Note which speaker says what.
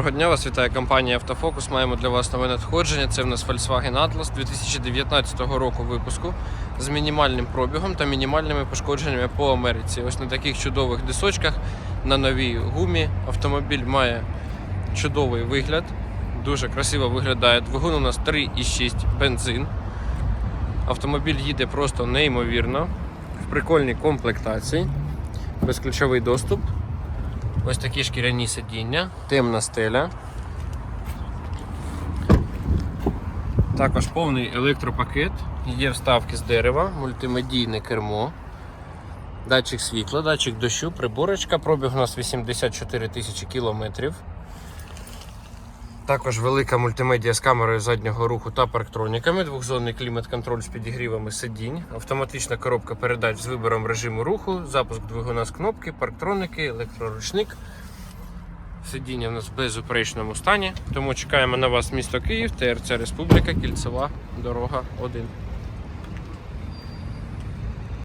Speaker 1: Доброго дня, вас вітає компанія Автофокус. Маємо для вас нове надходження. Це в нас Volkswagen Atlas 2019 року випуску з мінімальним пробігом та мінімальними пошкодженнями по Америці. Ось на таких чудових дисочках на новій гумі. Автомобіль має чудовий вигляд, дуже красиво виглядає. Двигун у нас 3,6 бензин. Автомобіль їде просто неймовірно, в прикольній комплектації, безключовий доступ. Ось такі шкіряні сидіння, темна стеля. Також повний електропакет, є вставки з дерева, мультимедійне кермо, датчик світла, датчик дощу, приборочка, пробіг у нас 84 тисячі кілометрів. Також велика мультимедіа з камерою заднього руху та парктроніками, двохзонний клімат-контроль з підігрівами сидінь, автоматична коробка передач з вибором режиму руху, запуск двигуна з кнопки, парктроники, електроручник. Сидіння в нас в безупречному стані, тому чекаємо на вас місто Київ, ТРЦ Республіка, Кільцева, дорога 1.